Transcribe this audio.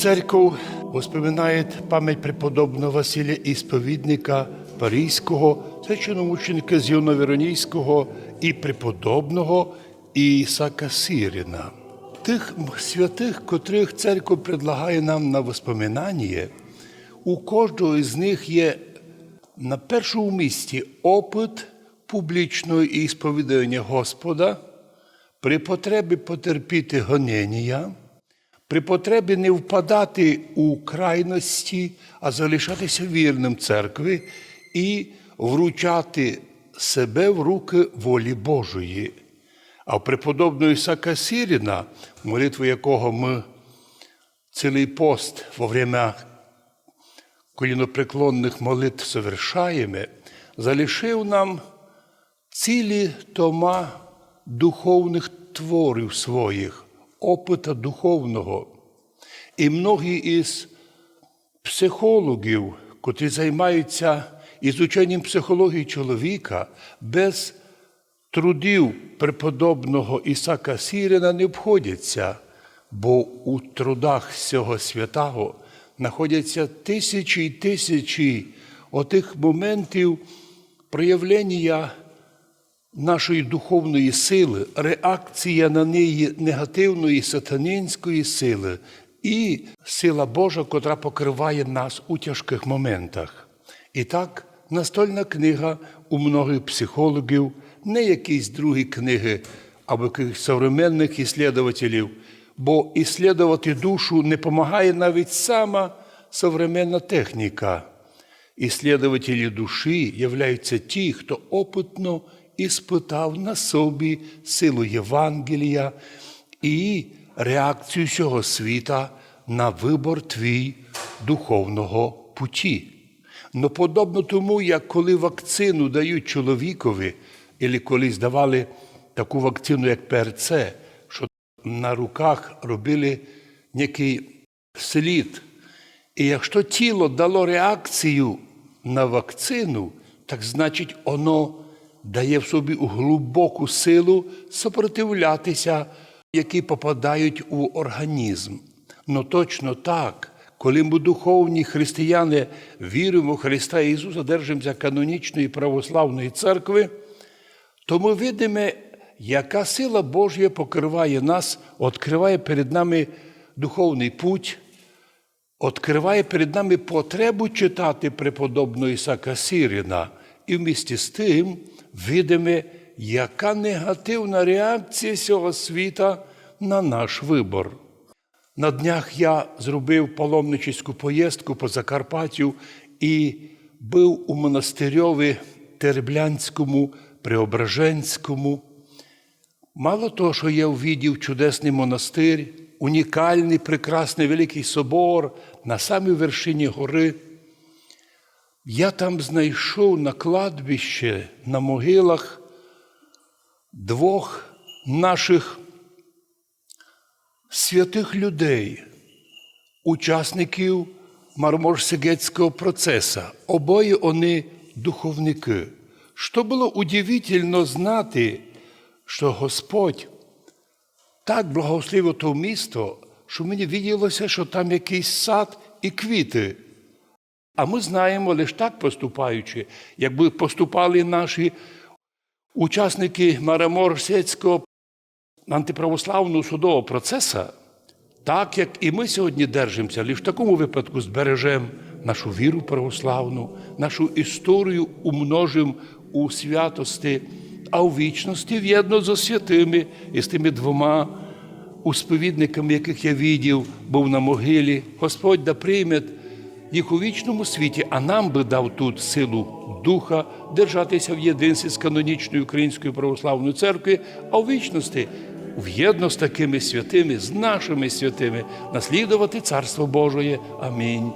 Церковь воспоминает пам'ять преподобного Василія Ісповідника Паризького, священомученика Зіона Веронійського і преподобного Ісака Сиріна. Тих святих, котрих церковь предлагає нам на воспоминання, у кожного із них є на першому місці опит публічного ісповідання Господа, при потребі потерпіти гонення, при потребі не впадати у крайності, а залишатися вірним церкві і вручати себе в руки волі Божої. А преподобного Ісака Сіріна, молитву якого ми цілий пост во время колінопреклонних молитв совершаємо, залишив нам цілі тома духовних творів своїх, опита духовного. І многі із психологів, котрі займаються ізученням психології чоловіка, без трудів преподобного Ісака Сірина не обходяться, бо у трудах цього святого знаходяться тисячі і тисячі отих моментів проявлення нашої духовної сили, реакція на неї негативної сатанинської сили і сила Божа, котра покриває нас у тяжких моментах. І так, настольна книга у многих психологів, не якісь другі книги або якихось современних іслідователів, бо іслідувати душу не допомагає навіть сама современна техніка. Іслідователі душі являються ті, хто опитно іспитав на собі силу Євангелія і реакцію цього світа на вибор твій духовного путі. Но подобно тому, як коли вакцину дають чоловікові, або колись давали таку вакцину, як ПРЦ, що на руках робили некий слід. І якщо тіло дало реакцію на вакцину, так значить воно дає в собі глибоку силу сопротивлятися, які попадають у організм. Ну точно так, коли ми духовні християни віримо в Христа Ісуса, держимося канонічної православної церкви, то ми видимо, яка сила Божя покриває нас, відкриває перед нами духовний путь, відкриває перед нами потребу читати преподобного Ісака Сіріна. І в місті з тим видимо, яка негативна реакція цього світа на наш вибор. На днях я зробив паломничську поїздку по Закарпаттю і був у монастирьові Терблянському, Преображенському. Мало того, що я увидів чудесний монастир, унікальний, прекрасний великий собор на самій вершині гори. Я там знайшов на кладбище, на могилах двох наших святих людей, учасників марморсигетського процесу. Обоє вони духовники. Що було удивительно знати, що Господь так благословив то місто, що мені виділося, що там якийсь сад і квіти. А ми знаємо, лише так поступаючи, якби поступали наші учасники Мараморсецького антиправославного судового процесу, так як і ми сьогодні держимося, лише в такому випадку збережемо нашу віру православну, нашу історію умножимо у святості, а у вічності в'єдно з святими і з тими двома усповідниками, яких я відів, був на могилі. Господь да прийме їх у вічному світі, а нам би дав тут силу духа держатися в єдинстві з канонічною Українською православною церквою, а у вічності в'єдно з такими святими, з нашими святими, наслідувати Царство Божоє. Амінь.